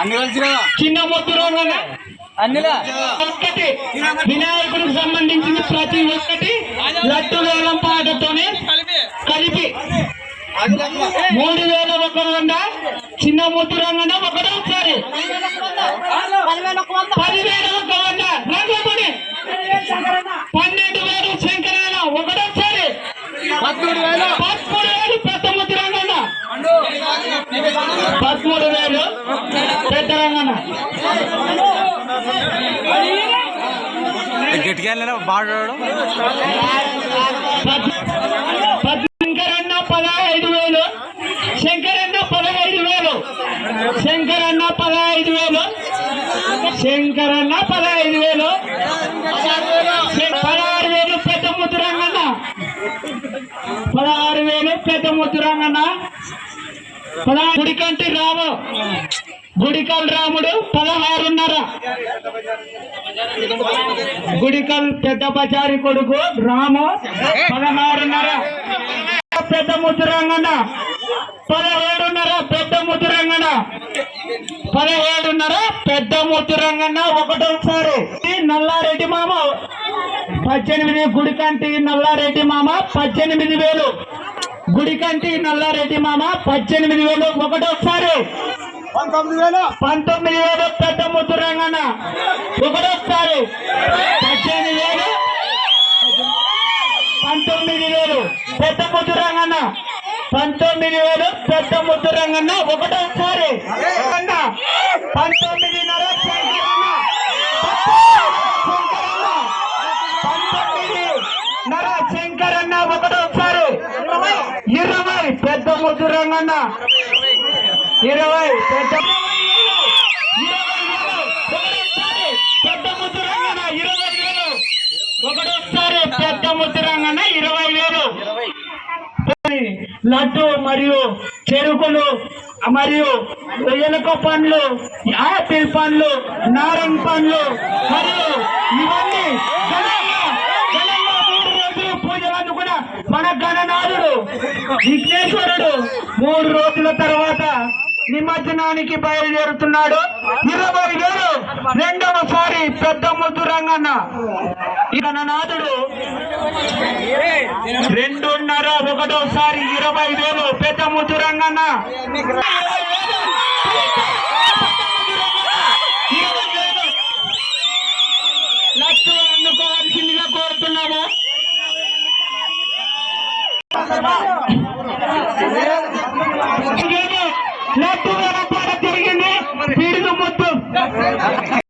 అన్ని చిన్న అన్నిలా? ఒక్కటి. వినాయకుడికి సంబంధించిన ప్రతి ఒక్కటి లడ్డు వేలం పాటతోనే కలిపి. మూడు వేల ఒక వంద. చిన్న ముద్దు రంగన్న ఒకటే ఒకసారి పదివేల ఒక వంద రంగమణి పన్నెండు వేలు శంకరాల ఒకటోసారి పదమూడు వేలు పదమూడు వేలు పెద్ద ముద్దు రంగన్న పదమూడు వేలు. పెద్ద రంగన్న గట్టిగా బాడాడు శంకరన్న పదహైదు వేలు. శంకరన్న పదహైదు వేలు. శంకరన్న పదహైదు వేలు. శంకరన్న పదహైదు వేలు. పదహారు వేలు పెద్ద ముద్దురంగన్న పదహారు వేలు పెద్ద ముద్దురంగన్న గుడికంటి రాము. గుడికల్ రాముడు పదహారున్నర. గుడికల్ పెద్ద బజారి కొడుకు రాము పదహారున్నర. పెద్ద ముద్దురంగన పదహేడున్నర పెద్ద ముద్దురంగన పదహేడున్నర పెద్ద ముద్దురంగన ఒకటోసారి ఈ నల్లారెడ్డి మామ పద్దెనిమిది గుడికంటి నల్లారెడ్డి మామ పద్దెనిమిది వేలు. గుడికంటి నల్లారెడ్డి మామ పద్దెనిమిది వేలు ఒకటోసారి పంతొమ్మిది వేలు. పంతొమ్మిది వేలు పెద్ద ముద్దురంగన ఒకటోసారి పద్దెనిమిది వేలు. పంతొమ్మిది వేలు పెద్ద ముద్దురంగన్న పంతొమ్మిది వేలు పెద్ద ముద్దురంగన్న ఒకటోసారి అన్న పంతొమ్మిదిన్నర శంకరన్న శంకరన్న పంతొమ్మిదిన్నర శంకరన్న ఒకటోసారి ఇరవై పెద్ద ముద్దురంగన్న ఇరవై. పెద్ద ఇరవై వేలు ఒకటోసారి ఇరవై. వేలు ఒకటోసారి పెద్ద ఇరవై వేలు లడ్డు మరియు చెరుకులు మరియు ఎలుక పండ్లు యాపిల్ పండ్లు నారంగ్ పండ్లు మరియు ఇవన్నీ మన గణనాథుడు విఘ్నేశ్వరుడు మూడు రోజుల తర్వాత నిమజ్జనానికి బయలుదేరుతున్నాడు. ఇరవై వేలు రెండవసారి పెద్ద ముద్దు రంగన్న. ఈ గణనాథుడు రెండున్నర ఒకటోసారి ఇరవై వేలు పెద్ద ముద్దు రంగన్న ఇరవై వేలు. ఇరవై వేలు. లక్షలు అందుకోవాల్సిందిగా కోరుతున్నాము లడ్డు